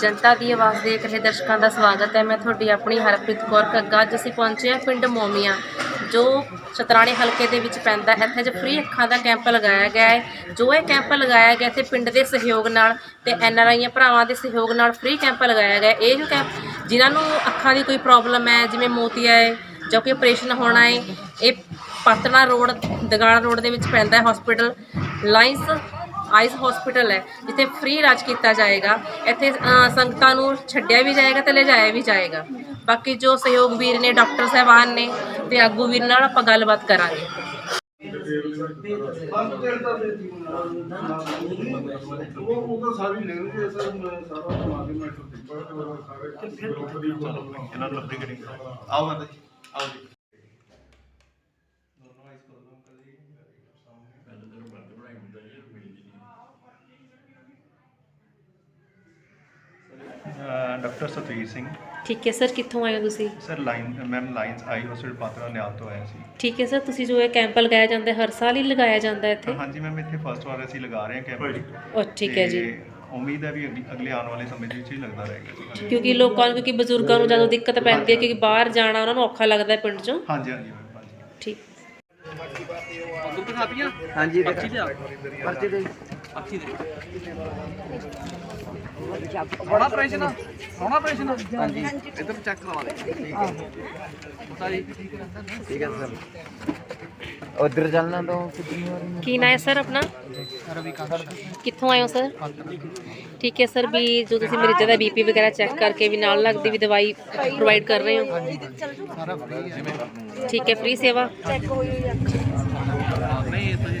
ਜਨਤਾ ਦੀ ਆਵਾਜ਼ ਦੇਖ ਰਹੇ ਦਰਸ਼ਕਾਂ ਦਾ ਸਵਾਗਤ ਹੈ। ਮੈਂ ਤੁਹਾਡੀ ਆਪਣੀ ਹਰਪ੍ਰੀਤ ਕੌਰ ਕੱਗਾ ਅੱਜ ਅਸੀਂ ਪਹੁੰਚੇ ਹਾਂ ਪਿੰਡ ਮੋਮੀਆਂ, ਜੋ ਸ਼ਤਰਾਣੇ ਹਲਕੇ ਦੇ ਵਿੱਚ ਪੈਂਦਾ ਹੈ। ਇੱਥੇ ਜੋ ਫ੍ਰੀ ਅੱਖਾਂ ਦਾ ਕੈਂਪ ਲਗਾਇਆ ਗਿਆ ਹੈ। ਜੋ ਇਹ ਕੈਂਪ ਲਗਾਇਆ ਗਿਆ ਇੱਥੇ ਪਿੰਡ ਦੇ ਸਹਿਯੋਗ ਨਾਲ ਤੇ ਐਨ ਆਰ ਆਈਆਂ ਭਰਾਵਾਂ ਦੇ ਸਹਿਯੋਗ ਨਾਲ ਫ੍ਰੀ ਕੈਂਪ ਲਗਾਇਆ ਗਿਆ। ਇਹ ਜੋ ਕੈਂਪ, ਜਿਨ੍ਹਾਂ ਨੂੰ ਅੱਖਾਂ ਦੀ ਕੋਈ ਪ੍ਰੋਬਲਮ ਹੈ, ਜਿਵੇਂ ਮੋਤੀਆ ਹੈ ਜੋ ਕਿ ਆਪਰੇਸ਼ਨ ਹੋਣਾ ਹੈ, ਇਹ ਪਾਤਣਾ ਰੋਡ, ਦਗਾਲਾ ਰੋਡ ਦੇ ਵਿੱਚ ਪੈਂਦਾ ਹੈ ਹਸਪੀਟਲ ਲਾਈਨਸ ਆਈਸ ਹਸਪੀਟਲ ਹੈ, ਜਿੱਥੇ ਫ੍ਰੀ ਇਲਾਜ ਕੀਤਾ ਜਾਏਗਾ। ਇੱਥੇ ਸੰਗਤਾਂ ਨੂੰ ਛੱਡਿਆ ਵੀ ਜਾਏਗਾ ਤੇ ਲਿਜਾਇਆ ਵੀ ਜਾਏਗਾ। ਬਾਕੀ ਜੋ ਸਹਿਯੋਗ ਵੀਰ ਨੇ, ਡਾਕਟਰ ਸਾਹਿਬਾਨ ਨੇ ਤੇ ਆਗੂ ਵੀਰ ਨਾਲ ਆਪਾਂ ਗੱਲਬਾਤ ਕਰਾਂਗੇ। ਇਹਨਾਂ ਨੂੰ ਲੱਭੀ ਕਰੀ ਆਓ ਮਾਤਾ ਜੀ ਆਓ ਜੀ। ਡਾਕਟਰ ਸਤਵੀਰ ਸਿੰਘ ਠੀਕ ਹੈ ਸਰ ਕਿੱਥੋਂ ਆਏ ਹੋ ਤੁਸੀਂ? Sir line ma'am lines eye hospital Patra ਨਿਆਲ ਤੋਂ ਆਇਆ ਸੀ। ਠੀਕ ਹੈ ਸਰ ਤੁਸੀਂ ਜੋ ਇਹ ਕੈਂਪ ਲਗਾਇਆ ਜਾਂਦਾ ਹੈ ਹਰ ਸਾਲ ਹੀ ਲਗਾਇਆ ਜਾਂਦਾ ਹੈ ਇੱਥੇ? ਹਾਂਜੀ ਮੈਮ ਇੱਥੇ ਫਸਟ ਵਾਰ ਅਸੀਂ ਲਗਾ ਰਹੇ ਹਾਂ ਕੈਂਪ। ਉਹ ਠੀਕ ਹੈ ਜੀ। ਉਮੀਦ ਹੈ ਵੀ ਅਗਲੇ- ਅਗਲੇ ਆਉਣ ਵਾਲੇ ਸਮੇਂ ਦੇ ਵਿੱਚ ਹੀ ਲੱਗਦਾ ਰਹੇਗਾ ਕਿਉਂਕਿ ਲੋਕਾਂ ਨੂੰ ਕਿਉਂਕਿ ਬਜ਼ੁਰਗਾਂ ਨੂੰ ਜਦੋਂ ਦਿੱਕਤ ਪੈਂਦੀ ਹੈ ਕਿਉਂਕਿ ਬਾਹਰ ਜਾਣਾ ਉਹਨਾਂ ਨੂੰ ਔਖਾ ਲੱਗਦਾ ਹੈ ਪਿੰਡ 'ਚੋਂ। ਹਾਂਜੀ ਹਾਂਜੀ ਮੈਮ ਹਾਂਜੀ। ਠੀਕ। ਹਾਂਜੀ ਪਰਚੀ ਲਿਆ ਪਰਚੀ ਦੇ ਪਰਚੀ ਦੇ ਬੜਾ ਪ੍ਰੈਸ਼ਨ ਹੋਣਾ ਪ੍ਰੈਸ਼ਨ ਹਾਂਜੀ। ਇਧਰ ਚੈੱਕ ਕਰਵਾ ਦੇ। ਸਾਰੀ ਠੀਕ ਹੈ। ਸਰ। ਉਧਰ ਚੱਲਣਾ ਤਾਂ ਕਿੱਧਰ ਕੀ ਨਾਂ ਹੈ ਸਰ ਆਪਣਾ? ਕਿੱਥੋਂ ਆਏ ਹੋ ਸਰ? ਠੀਕ ਹੈ ਸਰ ਵੀ ਜੋ ਤੁਸੀਂ ਮਰੀਜ਼ਾਂ ਦਾ ਬੀਪੀ ਵਗੈਰਾ ਚੈੱਕ ਕਰਕੇ ਵੀ ਨਾਲ ਲੱਗਦੀ ਵੀ ਦਵਾਈ ਪ੍ਰੋਵਾਈਡ ਕਰ ਰਹੇ ਹੋ। ਠੀਕ ਹੈ ਫ੍ਰੀ ਸੇਵਾ? ਨਹੀਂ ਤੁਸੀਂ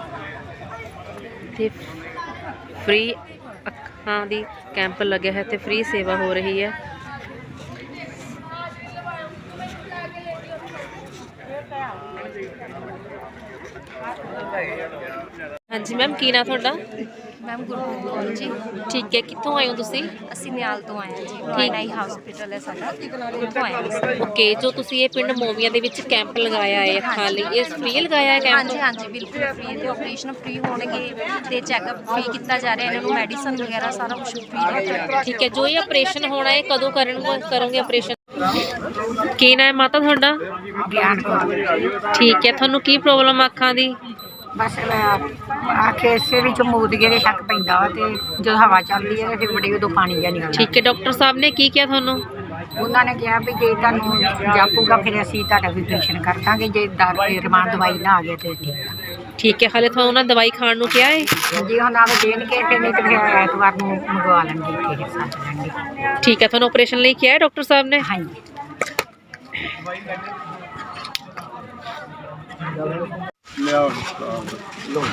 ਤੇ ਫ੍ਰੀ ਅੱਖਾਂ ਦੀ ਕੈਂਪ ਲੱਗਿਆ ਹੈ ਤੇ ਫ੍ਰੀ ਸੇਵਾ ਹੋ ਰਹੀ ਹੈ। ਹਾਂਜੀ ਮੈਮ ਕੀ ਨਾਂ ਤੁਹਾਡਾ? ਮੈਮ ਗੁਰਪ੍ਰੀਤ ਕੌਰ ਜੀ। ਠੀਕ ਹੈ ਕਿੱਥੋਂ ਆਏ ਹੋ ਤੁਸੀਂ? ਅਸੀਂ ਨਿਆਲ ਤੋਂ ਆਏ ਹਾਂ ਜੀ। ਮਾਈਨਾਈ ਹਸਪੀਟਲ ਹੈ ਸਾਡਾ। ਉੱਥੋਂ ਆਏ ਹਾਂ ਅਸੀਂ। ਓਕੇ ਜੋ ਤੁਸੀਂ ਇਹ ਪਿੰਡ ਮੋਵੀਆਂ ਦੇ ਵਿੱਚ ਕੈਂਪ ਲਗਾਇਆ ਹੈ ਅੱਖਾਂ ਲਈ ਇਹ ਫ੍ਰੀ ਲਗਾਇਆ ਹੈ ਕੈਂਪ? ਹਾਂਜੀ ਹਾਂਜੀ ਬਿਲਕੁਲ ਫ੍ਰੀ ਤੇ ਆਪਰੇਸ਼ਨ ਫ੍ਰੀ ਹੋਣਗੇ ਤੇ ਚੈੱਕਅਪ ਫ੍ਰੀ ਕੀਤਾ ਜਾ ਰਿਹਾ ਇਹਨਾਂ ਨੂੰ ਮੈਡੀਸਨ ਵਗੈਰਾ ਸਾਰਾ ਕੁਝ ਫ੍ਰੀ ਹੈ। ਠੀਕ ਹੈ ਜੋ ਇਹ ਆਪਰੇਸ਼ਨ ਹੋਣਾ ਹੈ ਕਦੋਂ ਕਰਨਗੇ ਕਰੋਗੇ ਆਪਰੇਸ਼ਨ ਕੀ ਨਾਂ ਹੈ ਮਾਤਾ ਤੁਹਾਡਾ? ਗਿਆਨ ਕੌਰ। ਠੀਕ ਹੈ ਤੁਹਾਨੂੰ ਕੀ ਪ੍ਰੋਬਲਮ ਅੱਖਾਂ ਦੀ? ਬਸ ਆਖੇ ਇਸੇ ਵਿੱਚ ਮੂਦਗੇ ਦੇ ਸ਼ੱਕ ਪੈਂਦਾ ਵਾ ਤੇ ਜਦੋਂ ਹਵਾ ਚੱਲਦੀ ਹੈ ਤੇ ਫਿਰ ਬੜੀ ਉਦੋਂ ਪਾਣੀ ਜਿਹਾ ਨਿਕਲਦਾ। ਠੀਕ ਹੈ ਡਾਕਟਰ ਸਾਹਿਬ ਨੇ ਕੀ ਕਿਹਾ ਤੁਹਾਨੂੰ? ਉਹਨਾਂ ਨੇ ਕਿਹਾ ਵੀ ਜੇ ਤੁਹਾਨੂੰ ਜਾਪੂਗਾ ਫਿਰ ਅਸੀਂ ਤੁਹਾਡਾ ਵਿਪਰੇਸ਼ਨ ਕਰ ਦਾਂਗੇ ਜੇ ਦਰ ਰਮਾਨ ਦਵਾਈ ਨਾ ਆ ਗਈ ਤੇ ਠੀਕ ਆ। ਠੀਕ ਹੈ ਹਾਲੇ ਤੁਹਾਨੂੰ ਉਹਨਾਂ ਦਵਾਈ ਖਾਣ ਨੂੰ ਕਿਹਾ ਹੈ ਜੇ ਹੁਣ ਆਵੇ ਦੇਣਗੇ ਫਿਰ ਨਹੀਂ ਤੇ ਫਿਰ ਐਤਵਾਰ ਨੂੰ ਮੰਗਵਾ ਲੈਣਗੇ ਫਿਰ ਸਾਥ ਲੈਣਗੇ। ਠੀਕ ਹੈ ਤੁਹਾਨੂੰ ਆਪਰੇਸ਼ਨ ਲਈ ਕਿਹਾ ਹੈ ਡਾਕਟਰ ਸਾਹਿਬ ਨੇ? ਹਾਂਜੀ। ਲਿਆ ਲੋ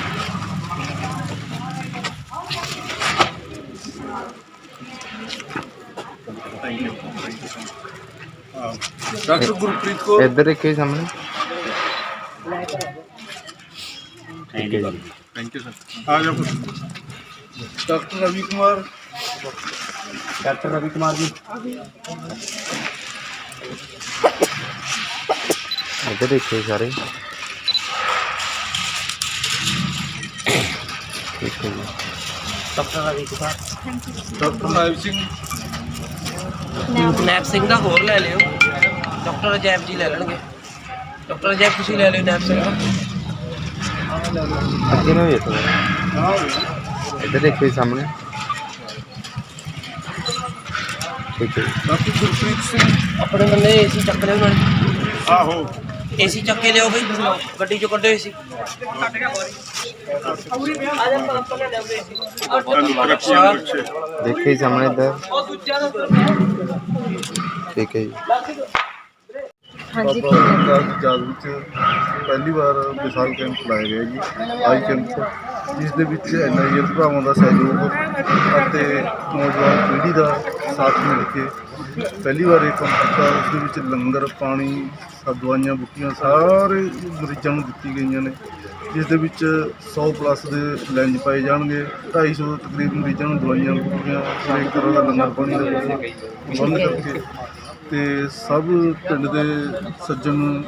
thank you doctor Gurpreet Kaur ਇੱਧਰ ਦੇਖੇ ਸਾਹਮਣੇ ਥੈਂਕ ਯੂ ਸਰ ਆ ਜਾ ਪੁੱਤ ਡਾਕਟਰ ਰਵੀ ਕੁਮਾਰ ਡਾਕਟਰ ਰਵੀ ਕੁਮਾਰ ਜੀ ਦੇਖੇ ਸਾਰੇ ਠੀਕ ਹੈ ਜੀ ਡਾਕਟਰ ਨਾਇਬ ਸਿੰਘ ਨੈਪ ਸਿੰਘ ਦਾ ਹੋਰ ਲੈ ਲਿਓ। ਡਾਕਟਰ ਅਜੈਬ ਜੀ ਲੈ ਲੈਣਗੇ। ਡਾਕਟਰ ਅਜੈਬ ਤੁਸੀਂ ਲੈ ਲਿਓ ਨੈਪ ਸਿੰਘ ਦਾ। ਅੱਗੇ ਨੂੰ ਵੇਖੋ ਹਾਂ ਇੱਧਰ ਦੇਖੇ ਸਾਹਮਣੇ। ਠੀਕ ਹੈ ਜੀ। ਡਾਕਟਰ ਗੁਰਪ੍ਰੀਤ ਸਿੰਘ। ਆਪਣੇ ਬੰਦੇ ਏਸੀ ਚੱਕ ਲਿਓ ਨਾਲ। ਆਹੋ। ਏਸੀ ਚੱਕ ਲਿਓ ਬਈ। ਗੱਡੀ ਚੋਂ ਕੱਢੋ ਏਸੀ। ਦੇਖੇ ਸਾਹਮਣੇ ਦਾ ਠੀਕ ਹੈ ਜੀ। ਹਾਂਜੀ। ਜਾਗ ਵਿੱਚ ਪਹਿਲੀ ਵਾਰ ਵਿਸ਼ਾਲ ਕੈਂਪ ਲਾਇਆ ਗਿਆ ਜੀ ਆਈ ਕੈਂਪ ਜਿਸ ਦੇ ਵਿੱਚ ਐਨਆਈਐਸ ਭਰਾਵਾਂ ਦਾ ਸਹਿਯੋਗ ਅਤੇ ਨੌਜਵਾਨ ਪੀੜ੍ਹੀ ਦਾ ਸਾਥ ਮਿਲ ਕੇ ਪਹਿਲੀ ਵਾਰ ਇਹ ਕੰਮ ਕੀਤਾ। ਉਸ ਦੇ ਵਿੱਚ ਲੰਗਰ ਪਾਣੀ ਸਭ ਦਵਾਈਆਂ ਬੁੱਟੀਆਂ ਸਾਰੇ ਮਰੀਜ਼ਾਂ ਨੂੰ ਦਿੱਤੀ ਗਈਆਂ ਨੇ। ਜਿਸ ਦੇ ਵਿੱਚ 100 ਪਲੱਸ ਦੇ ਲੈਂਜ ਪਾਏ ਜਾਣਗੇ 250 ਤਕਰੀਬ ਮਰੀਜ਼ਾਂ ਨੂੰ ਦਵਾਈਆਂ ਬੁੱਟੀਆਂ ਹਰੇਕ ਤਰ੍ਹਾਂ ਦਾ ਲੰਗਰ ਪਾਣੀ ਦਾ ਪ੍ਰਬੰਧ ਕਰਕੇ। ਤੇ ਸਭ ਪਿੰਡ ਦੇ ਸੱਜਣ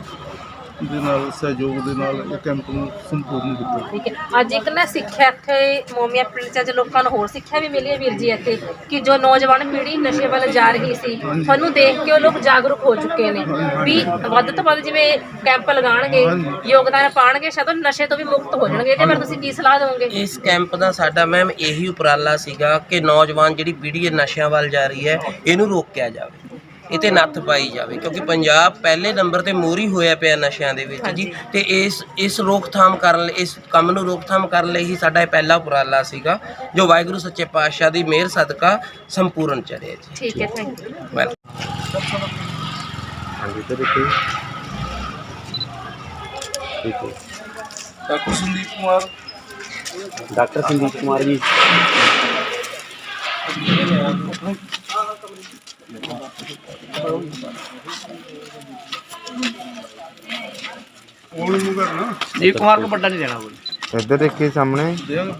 ਦੇ ਨਾਲ ਸਹਿਯੋਗ ਦੇ ਨਾਲ ਇਹ ਕੈਂਪ ਨੂੰ ਸੰਪੂਰਨ ਕੀਤਾ। ਠੀਕ ਹੈ। ਅੱਜ ਇੱਕ ਨਾ ਸਿੱਖਿਆ ਇੱਥੇ ਮੋਮੀਆ ਪਿੰਡ ਚ ਅੱਜ ਲੋਕਾਂ ਨੂੰ ਹੋਰ ਸਿੱਖਿਆ ਵੀ ਮਿਲੀ ਹੈ ਵੀਰ ਜੀ ਇੱਥੇ ਕਿ ਜੋ ਨੌਜਵਾਨ ਪੀੜ੍ਹੀ ਨਸ਼ੇ ਵੱਲ ਜਾ ਰਹੀ ਸੀ ਉਹਨੂੰ ਦੇਖ ਕੇ ਉਹ ਲੋਕ ਜਾਗਰੂਕ ਹੋ ਚੁੱਕੇ ਨੇ ਵੀ ਵੱਧ ਤੋਂ ਵੱਧ ਜਿਵੇਂ ਕੈਂਪ ਲਗਾਉਣਗੇ ਯੋਗਦਾਨ ਪਾਣਗੇ ਸ਼ਾਇਦ ਉਹ ਨਸ਼ੇ ਤੋਂ ਵੀ ਮੁਕਤ ਹੋ ਜਾਣਗੇ। ਇਹਦੇ ਬਾਰੇ ਤੁਸੀਂ ਕੀ ਸਲਾਹ ਦਿਓਗੇ ਇਸ ਕੈਂਪ ਦਾ ਸਾਡਾ ਮੈਮ ਇਹੀ ਉਪਰਾਲਾ ਸੀਗਾ ਕਿ ਨੌਜਵਾਨ ਜਿਹੜੀ ਪੀੜ੍ਹੀ ਨਸ਼ਿਆਂ ਵੱਲ ਜਾ ਰਹੀ ਹੈ ਇਹਨੂੰ ਰੋਕਿਆ ਜਾਵੇ। ਇਹ ਤੇ ਨੱਥ ਪਾਈ ਜਾਵੇ ਕਿਉਂਕਿ ਪੰਜਾਬ ਪਹਿਲੇ ਨੰਬਰ ਤੇ ਮੋਰੀ ਹੋਇਆ ਪਿਆ ਨਸ਼ਿਆਂ ਦੇ ਵਿੱਚ ਜੀ ਤੇ ਇਸ ਇਸ ਰੋਕਥਾਮ ਕਰਨ ਲਈ ਇਸ ਕੰਮ ਨੂੰ ਰੋਕਥਾਮ ਕਰਨ ਲਈ ਹੀ ਸਾਡਾ ਇਹ ਪਹਿਲਾ ਉਪਰਾਲਾ ਸੀਗਾ ਜੋ ਵਾਹਿਗੁਰੂ ਸੱਚੇ ਪਾਤਸ਼ਾਹ ਦੀ ਮਿਹਰ ਸਦਕਾ ਸੰਪੂਰਨ ਚੱਲਿਆ ਜੀ। ਠੀਕ ਹੈ ਥੈਂਕ ਯੂ ਵੈਲ ਹਾਂਜੀ ਤੇ ਦੇਖੋ ਠੀਕ ਹੈ। ਡਾਕਟਰ ਸੰਦੀਪ ਕੁਮਾਰ। ਡਾਕਟਰ ਸੰਦੀਪ ਕੁਮਾਰ ਜੀ। ਕੋਲ ਨੂੰ ਕਰਨਾ ਦੀਪ ਕੁਮਾਰ ਨੂੰ ਵੱਡਾ ਨਹੀਂ ਦੇਣਾ ਕੋਈ ਇੱਧਰ ਦੇਖੇ ਸਾਹਮਣੇ ਦੇਵਾਂਗੇ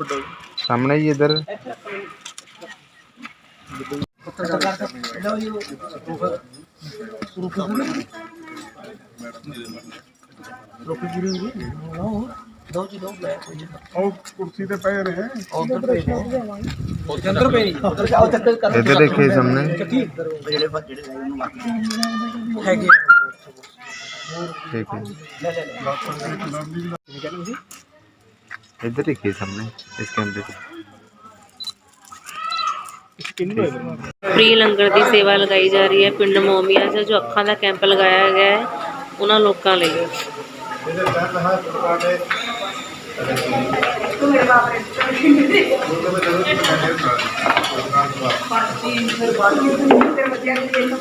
ਦੋ ਜੀ ਦੋ ਮੈਂ ਉਹ ਕੁਰਸੀ ਤੇ ਪਏ ਰਹੇ ਉਧਰ ਭੇਜ ਉਧਰ ਭੇਜ ਇੱਧਰ ਦੇਖੇ ਸਾਹਮਣੇ। ਹੈਗੇ ਠੀਕ ਹੈ ਡਾਕਟਰ ਦੇ ਖਿਲਾਫ ਵੀ ਇੱਧਰ ਦੇਖੇ ਸਾਹਮਣੇ ਇਸ ਕੈਮਰੇ 'ਚ ਫ੍ਰੀ ਲੰਗਰ ਦੀ ਸੇਵਾ ਲਗਾਈ ਜਾ ਰਹੀ ਹੈ। ਪਿੰਡ ਮੋਮੀਆ 'ਚ ਜੋ ਅੱਖਾਂ ਦਾ ਕੈਂਪ ਲਗਾਇਆ ਗਿਆ ਹੈ ਉਹਨਾਂ ਲੋਕਾਂ ਲਈ। ਇਹਦੇ ਤਹਿਤ ਹਰ ਪ੍ਰਕਾਰ ਦੇ ਤੂੰ ਮੇਰੇ ਬਾਪ ਰੇ। ਪਾਰਟੀ ਫਿਰ ਬਾਅਦ ਵਿੱਚ ਤੇਰੇ ਬੱਚਿਆਂ ਨੂੰ ਦੇਖ